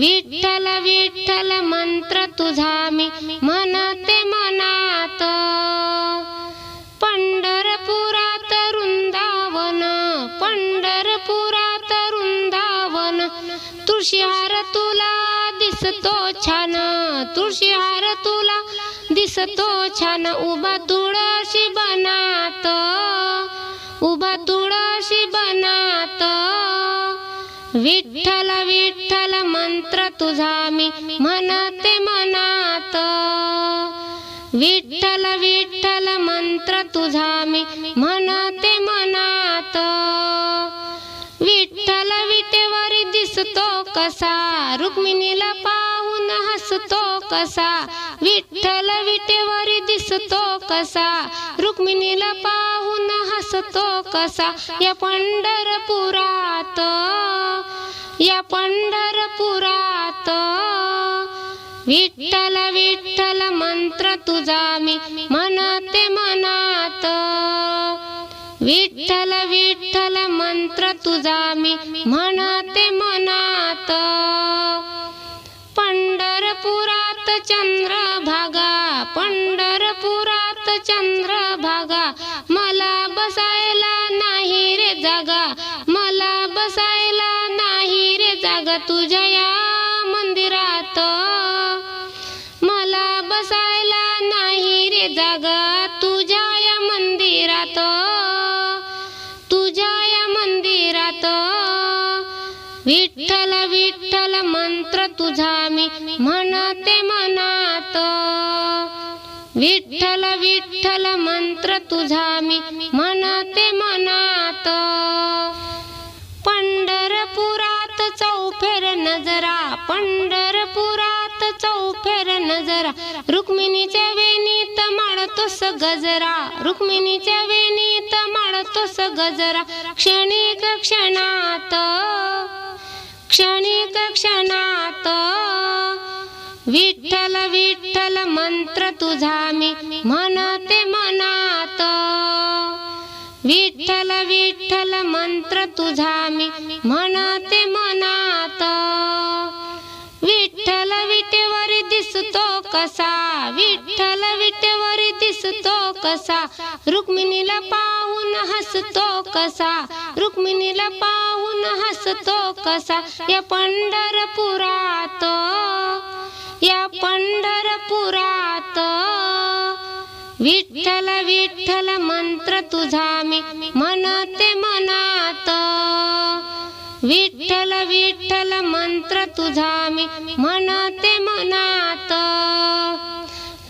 विठ्ठल विठ्ठल मंत्र तुझा मी म्हणते मनात. पंढरपुरात वृंदावन पंढरपुरात वृंदावन तुळशीहार तुला दिसतो छान तुळशीहार तुला दिसतो छान उभा तुळशी बनात उभा तुळशी बना विठ्ठल विठ्ठल मंत्र तुझा मी म्हणते मनात. विठ्ठल विठ्ठल मंत्र तुझा मी म्हणते मनात. विठ्ठल विटेवर दिसतो कसा? रुक्मिणीला पा दिसतो कसा? विठ्ठल विटेवरी दिसतो कसा? रुक्मिणीला पाहून हसतो कसा? या पंढरपुरात या पंढरपुरात. विठ्ठल विठ्ठल मंत्र तुझा मी म्हणते मनात. विठ्ठल विठ्ठल मंत्र तुझा मी म्हणते मनात. चंद्र भागा पंढरपुरात चंद्रभागा भागा विठ्ठल विठ्ठल मंत्र तुझा मी म्हणते मनात. विठ्ठल विठ्ठल मंत्र तुझा मी म्हणते मनात. पंढरपुरात चौफेर नजरा पंढरपुरात चौफेर नजरा. रुक्मिणीच्या वेणीत माळतोस गजरा रुक्मिणीच्या वेणीत माळतोस गजरा. क्षणिक क्षणात क्षणिक क्षणात. विठ्ठल विठ्ठल मंत्र तुझा मी म्हणते मनात. विठ्ठल विठ्ठल मंत्र तुझा मी म्हणते मनात. कसा? विठ्ठल विटेवरी दिसतो कसा? रुक्मिणीला पाहून हसतो कसा? रुक्मिणीला पाहून हसतो कसा? या पंढरपुरात या पंढरपुरात. विठ्ठल विठ्ठल मंत्र तुझा मी म्हणते विठ्ठल विठ्ठल मंत्र तुझा मी म्हणते मनात.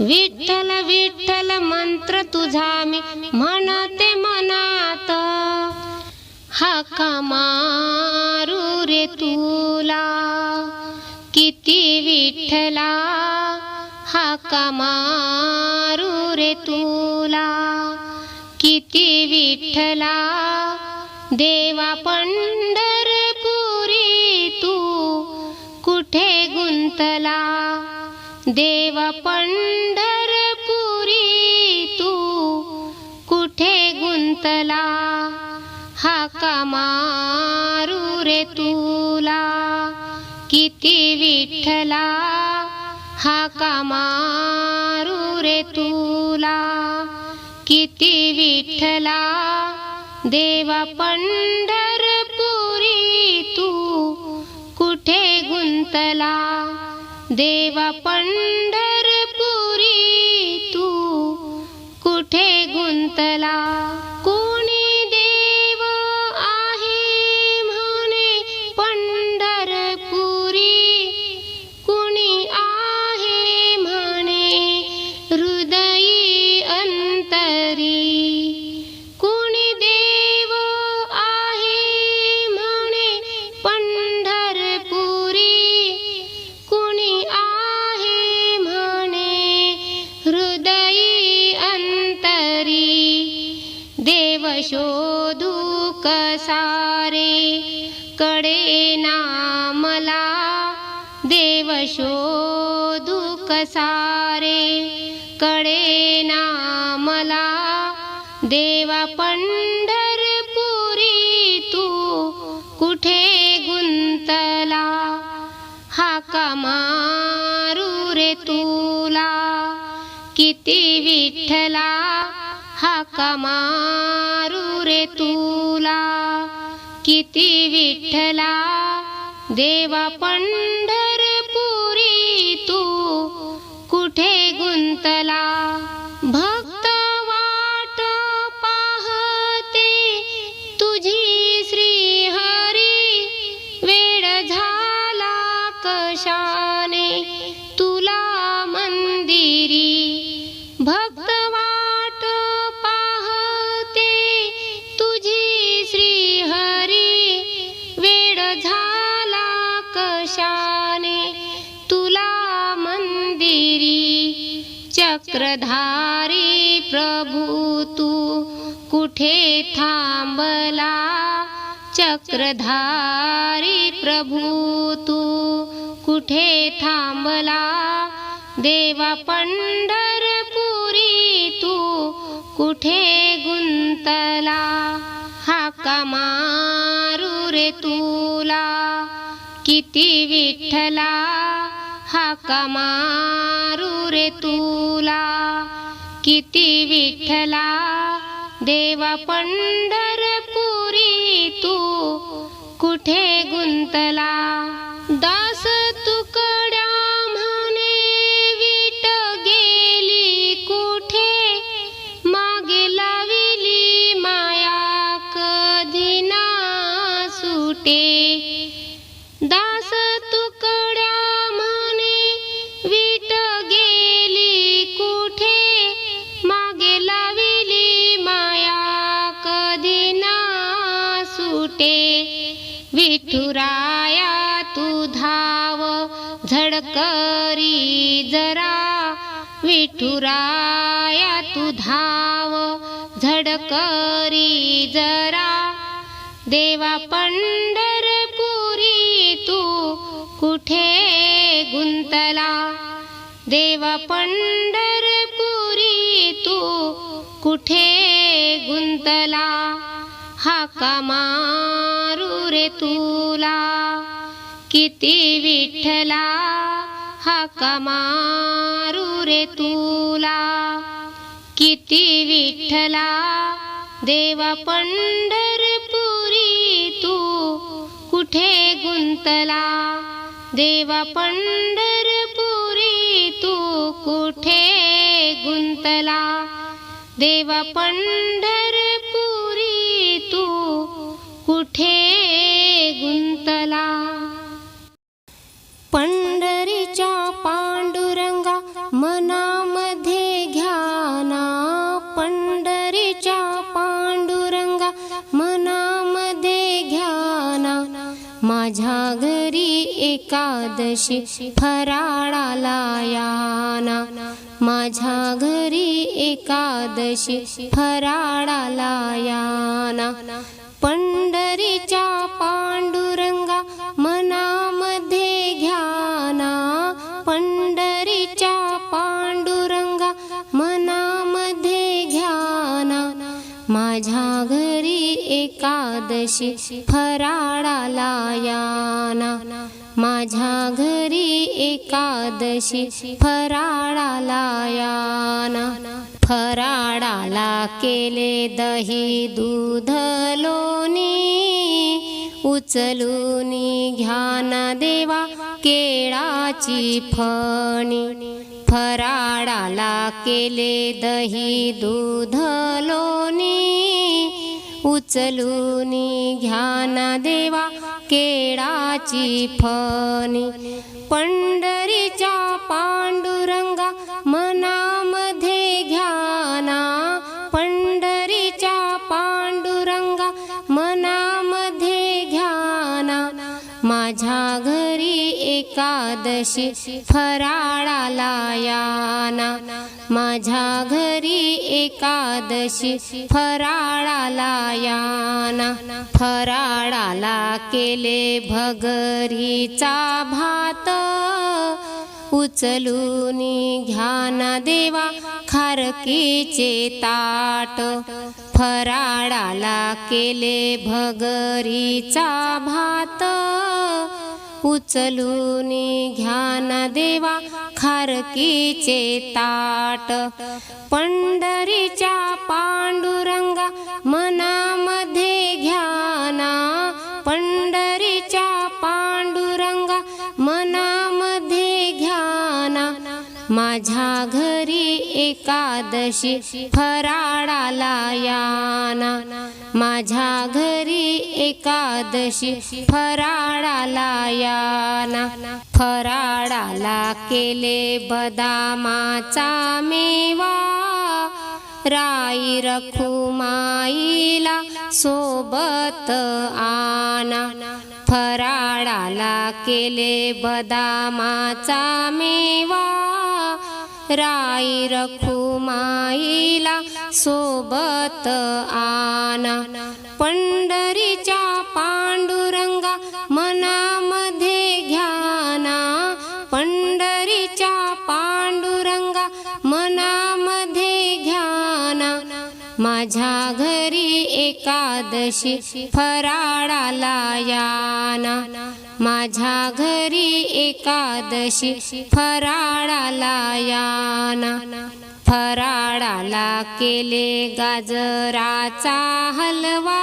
विठ्ठल विठ्ठल मंत्र तुझा मी म्हणते मनात. हाका मारू रे तुला? किती विठ्ठला? हाका मारू रे तुला? किती विठ्ठला? देवा पंढरपुरी गुंतला देवा पंढरपुरी तू कुठे गुंतला? हाका मारू रे तुला? किती विठ्ठला हाका मारू रे तुला? किती विठ्ठला देवा पंढरपुरी तू कुठे गुंतला? देवा पंढरपुरी तू कुठे गुंतला? कडे ना मला देव शोधू कसारे. कडे ना मला देवा पंढरपुरी तू कुठे गुंतला? हाका कमारू रे तुला किती विठ्ठला? हाका कमारू रे तुला. किती विठ्ठला देवा पंढरपुरी तू कुठे गुंतला? कुठे थांबला? चक्रधारी प्रभू तू कुठे थांबला? देवा पंढरपुरी तू कुठे गुंतला? हाका मारू रे तुला. किती विठ्ठला? हाका मारू रे तुला. किती विठ्ठला? देवा पंढरपुरी तू कुठे गुंतला? विठुराया तू धाव झडकरी जरा. विठुराया तू धाव झडकरी जरा. देवा पंढरपुरी तू कुठे गुंतला? देवा पंढरपुरी तू कुठे गुंतला? हाका मारू रे तुला किती विठ्ठला हाका मारू रे तुला. किती विठ्ठला देवा पंढरपुरी तू कुठे गुंतला. देवा पंढरपुरी तू कुठे गुंतला. देवा पंढरपुरी तू कुठे गुंतला पंढरीच्या पांडुरंगा मनामध्ये घ्याना पंढरीच्या पांडुरंगा मनामध्ये घ्याना माझ्या घरी एकादशी फराळाला याना माझ्या घरी एकादशी फराळाला याना पंढरीच्या पा एकादशी फराळाला याना माझ्या घरी एकादशी फराळाला याना फराळाला केले दही दूध लोणी. उचलून घ्यान देवा केळाची फणी. फराळाला केले दही दूध लोणी. उचलून घ्याना देवा केळाची फणी. पंढरीच्या पांडुरंगा मनामध्ये घ्याना. पंढरीच्या पांडुरंगा मनामध्ये घ्याना. माझ्या घरी एकादशी एकादशी फराळाला याना. माझ्या घरी एकादशी फराळाला याना. फराळाला केले भगरीचा भात. उचलून घ्याना देवा खारकीचे ताट. फराळाला केले भगरीचा भात. उचलून घ्याना देवा खारकीचे ताट. पंढरीच्या पांडुरंगा मनामध्ये घ्याना. पंढरीच्या पांडुरंगा मनामध्ये घ्याना. माझ्या घरी एकादशी फराळाला याना. माझ्या घरी एकादशी फराळाला याना. फराळाला केले बदामाचा मेवा. राई रखुमाईला सोबत आना फराळाला केले बदामाचा मेवा. राई रखुमाईला सोबत आना पंढरीच्या पांडुरंगा मनामध्ये घ्याना. पंढरीच्या पांडुरंगा मनामध्ये घ्याना. माझ्या घरी एकादशी फराळाला याना. माझ्या घरी एकादशी फराळाला याना फराळाला केले गाजराचा हलवा.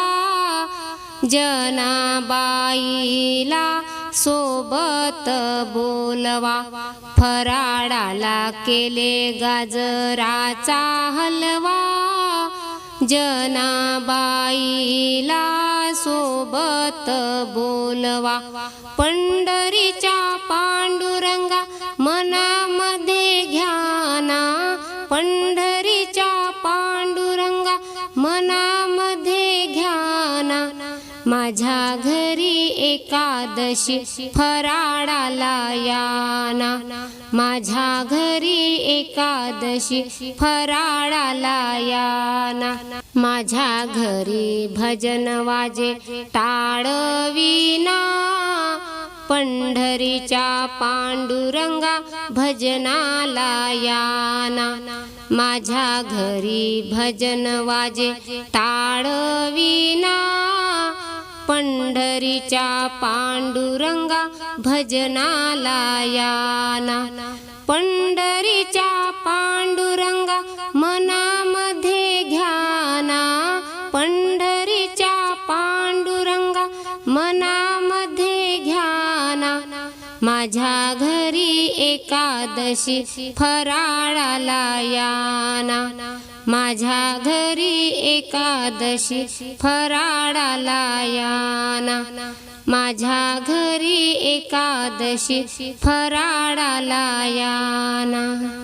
जनाबाईला सोबत बोलवा. फराळाला केले गाजराचा हलवा. जनाबाईला सोबत बोलवा. पंढरीच्या पांडुरंगा मनामध्ये माझ्या घरी एकादशी फराळाला याना. माझ्या घरी एकादशी फराळाला याना. माझ्या घरी भजन वाजे टाळविना. पंढरीच्या पांडुरंगा भजनाला याना. माझ्या घरी भजन वाजे टाळविना. पंढरीच्या पांडुरंगा भजनाला याना पंढरीच्या पांडुरंगा मनामध्ये घ्याना. पंढरीच्या पांडुरंगा मनामध्ये घ्याना. माझ्या घरी एकादशी फराळाला याना. माझ्या घरी एकादशी फराळाला याना माझ्या घरी एकादशी फराळाला याना